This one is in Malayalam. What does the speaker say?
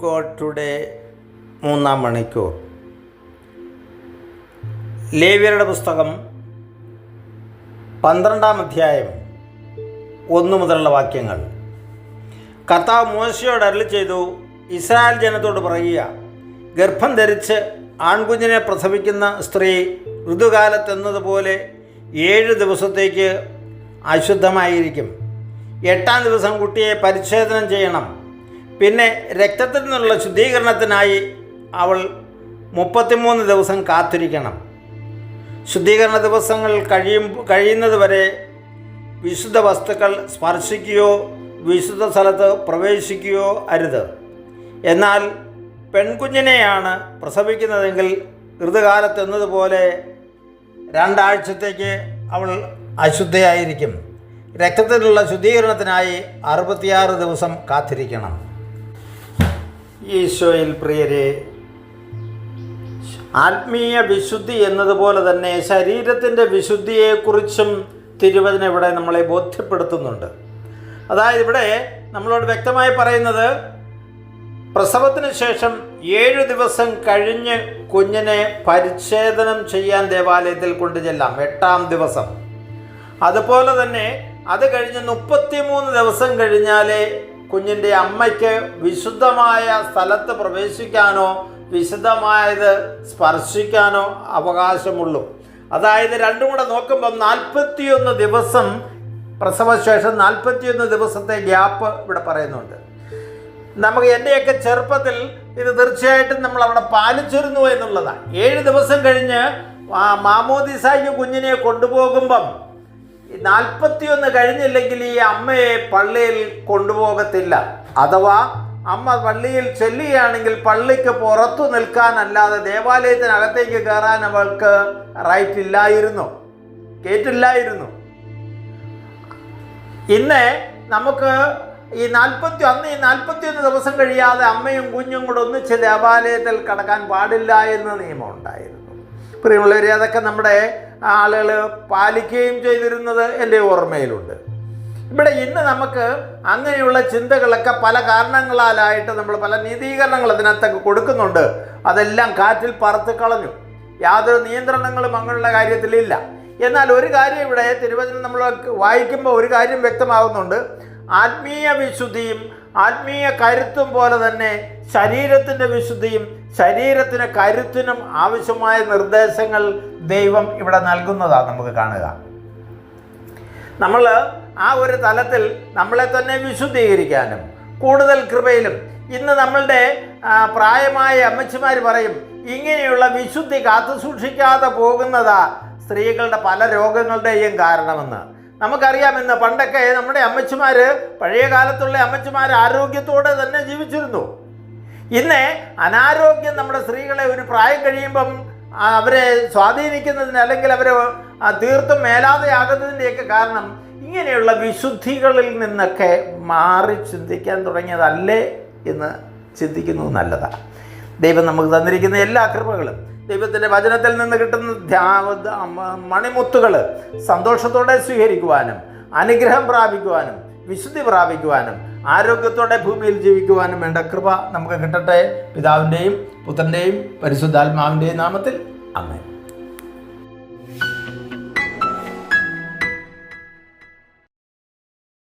ഗോഡ് ടുഡേ മൂന്നാം മണിക്കൂർ. ലേവ്യരുടെ പുസ്തകം പന്ത്രണ്ടാം അധ്യായം ഒന്നു മുതലുള്ള വാക്യങ്ങൾ. കർത്താവ് മോശയോട് അരളി ചെയ്തു ഇസ്രായേൽ ജനത്തോട് പറയുക ഗർഭം ധരിച്ച് ആൺകുഞ്ഞിനെ പ്രസവിക്കുന്ന സ്ത്രീ ഋതുകാലത്തെന്നതുപോലെ ഏഴ് ദിവസത്തേക്ക് അശുദ്ധമായിരിക്കും. എട്ടാം ദിവസം കുട്ടിയെ പരിച്ഛേദനം ചെയ്യണം. പിന്നെ രക്തത്തിൽ നിന്നുള്ള ശുദ്ധീകരണത്തിനായി അവൾ മുപ്പത്തിമൂന്ന് ദിവസം കാത്തിരിക്കണം. ശുദ്ധീകരണ ദിവസങ്ങൾ കഴിയും കഴിയുന്നത് വരെ വിശുദ്ധ വസ്തുക്കൾ സ്പർശിക്കുകയോ വിശുദ്ധ സ്ഥലത്ത് പ്രവേശിക്കുകയോ അരുത്. എന്നാൽ പെൺകുഞ്ഞിനെയാണ് പ്രസവിക്കുന്നതെങ്കിൽ ഋതുകാലത്ത് എന്നതുപോലെ രണ്ടാഴ്ചത്തേക്ക് അവൾ അശുദ്ധയായിരിക്കും. രക്തത്തിലുള്ള ശുദ്ധീകരണത്തിനായി അറുപത്തിയാറ് ദിവസം കാത്തിരിക്കണം. ഈശോയിൽ പ്രിയരെ ആത്മീയ വിശുദ്ധി എന്നതുപോലെ തന്നെ ശരീരത്തിന്റെ വിശുദ്ധിയെക്കുറിച്ചും തിരുവചന ഇവിടെ നമ്മളെ ബോധ്യപ്പെടുത്തുന്നുണ്ട്. അതായത് ഇവിടെ നമ്മളോട് വ്യക്തമായി പറയുന്നത് പ്രസവത്തിന് ശേഷം ഏഴ് ദിവസം കഴിഞ്ഞ് കുഞ്ഞിനെ പരിച്ഛേദനം ചെയ്യാൻ ദേവാലയത്തിൽ കൊണ്ടു ചെല്ലാം എട്ടാം ദിവസം. അതുപോലെ തന്നെ അത് കഴിഞ്ഞ് മുപ്പത്തിമൂന്ന് ദിവസം കഴിഞ്ഞാലേ കുഞ്ഞിന്റെ അമ്മയ്ക്ക് വിശുദ്ധമായ സ്ഥലത്ത് പ്രവേശിക്കാനോ വിശുദ്ധമായത് സ്പർശിക്കാനോ അവകാശമുള്ളൂ. അതായത് രണ്ടും കൂടെ നോക്കുമ്പം നാൽപ്പത്തിയൊന്ന് ദിവസം പ്രസവശേഷം നാൽപ്പത്തിയൊന്ന് ദിവസത്തെ ഗ്യാപ്പ് ഇവിടെ പറയുന്നുണ്ട്. നമുക്ക് എന്റെയൊക്കെ ചെറുപ്പത്തിൽ ഇത് തീർച്ചയായിട്ടും നമ്മൾ അവിടെ പാലിച്ചിരുന്നു എന്നുള്ളതാണ്. ഏഴ് ദിവസം കഴിഞ്ഞ് മാമോദിസായി കുഞ്ഞിനെ കൊണ്ടുപോകുമ്പം നാൽപ്പത്തിയൊന്ന് കഴിഞ്ഞില്ലെങ്കിൽ ഈ അമ്മയെ പള്ളിയിൽ കൊണ്ടുപോകത്തില്ല. അഥവാ അമ്മ പള്ളിയിൽ ചെല്ലുകയാണെങ്കിൽ പള്ളിക്ക് പുറത്തു നിൽക്കാനല്ലാതെ ദേവാലയത്തിനകത്തേക്ക് കയറാൻ അവൾക്ക് റൈറ്റ് ഇല്ലായിരുന്നു. കേറ്റില്ലായിരുന്നു. ഇന്ന് നമുക്ക് ഈ നാൽപ്പത്തി അന്ന് ഈ നാൽപ്പത്തിയൊന്ന് ദിവസം കഴിയാതെ അമ്മയും കുഞ്ഞും കൂടെ ഒന്നിച്ച് ദേവാലയത്തിൽ കടക്കാൻ പാടില്ല എന്ന നിയമം ഉണ്ടായിരുന്നു. പ്രിയമുള്ളവരെ അതൊക്കെ നമ്മുടെ ആളുകൾ പാലിക്കുകയും ചെയ്തിരുന്നത് എന്റെ ഓർമ്മയിലുണ്ട്. ഇവിടെ ഇന്ന് നമുക്ക് അങ്ങനെയുള്ള ചിന്തകളൊക്കെ പല കാരണങ്ങളാലായിട്ട് നമ്മൾ പല നീതീകരണങ്ങൾ അതിനകത്തൊക്കെ കൊടുക്കുന്നുണ്ട്. അതെല്ലാം കാറ്റിൽ പറത്ത് കളഞ്ഞു. യാതൊരു നിയന്ത്രണങ്ങളും അങ്ങനെയുള്ള കാര്യത്തിലില്ല. എന്നാൽ ഒരു കാര്യം ഇവിടെ തിരുവചനം നമ്മൾ വായിക്കുമ്പോൾ ഒരു കാര്യം വ്യക്തമാകുന്നുണ്ട് ആത്മീയ വിശുദ്ധിയും ആത്മീയ കരുത്തും പോലെ തന്നെ ശരീരത്തിന്റെ വിശുദ്ധിയും ശരീരത്തിന് കരുത്തിനും ആവശ്യമായ നിർദ്ദേശങ്ങൾ ദൈവം ഇവിടെ നൽകുന്നതാണ് നമുക്ക് കാണുക. നമ്മൾ ആ ഒരു തലത്തിൽ നമ്മളെ തന്നെ വിശുദ്ധീകരിക്കാനും കൂടുതൽ കൃപയിലും ഇന്ന് നമ്മളുടെ പ്രായമായ അമ്മച്ചിമാർ പറയും ഇങ്ങനെയുള്ള വിശുദ്ധി കാത്തു സൂക്ഷിക്കാതെ പോകുന്നതാ സ്ത്രീകളുടെ പല രോഗങ്ങളുടെയും കാരണമെന്ന്. നമുക്കറിയാം ഇന്ന് പണ്ടൊക്കെ നമ്മുടെ അമ്മച്ചിമാർ പഴയ കാലത്തുള്ള അമ്മച്ചിമാർ ആരോഗ്യത്തോടെ തന്നെ ജീവിച്ചിരുന്നു. ഇന്ന് അനാരോഗ്യം നമ്മുടെ സ്ത്രീകളെ ഒരു പ്രായം കഴിയുമ്പം അവരെ സ്വാധീനിക്കുന്നതിന് അല്ലെങ്കിൽ അവരെ തീർത്തും മേലാതെയാകുന്നതിന്റെയൊക്കെ കാരണം ഇങ്ങനെയുള്ള വിശുദ്ധികളിൽ നിന്നൊക്കെ മാറി ചിന്തിക്കാൻ തുടങ്ങിയതല്ലേ എന്ന് ചിന്തിക്കുന്നത് നല്ലതാണ്. ദൈവം നമുക്ക് തന്നിരിക്കുന്ന എല്ലാ കൃപകളും ദൈവത്തിന്റെ വചനത്തിൽ നിന്ന് കിട്ടുന്ന ധ്യാ- മണിമുത്തുകൾ സന്തോഷത്തോടെ സ്വീകരിക്കുവാനും അനുഗ്രഹം പ്രാപിക്കുവാനും വിശുദ്ധി പ്രാപിക്കുവാനും ആരോഗ്യത്തോടെ ഭൂമിയിൽ ജീവിക്കുവാനും വേണ്ട കൃപ നമുക്ക് കിട്ടട്ടെ. പിതാവിന്റെയും പുത്രന്റെയും പരിശുദ്ധാത്മാവിന്റെയും നാമത്തിൽ. അമ്മേ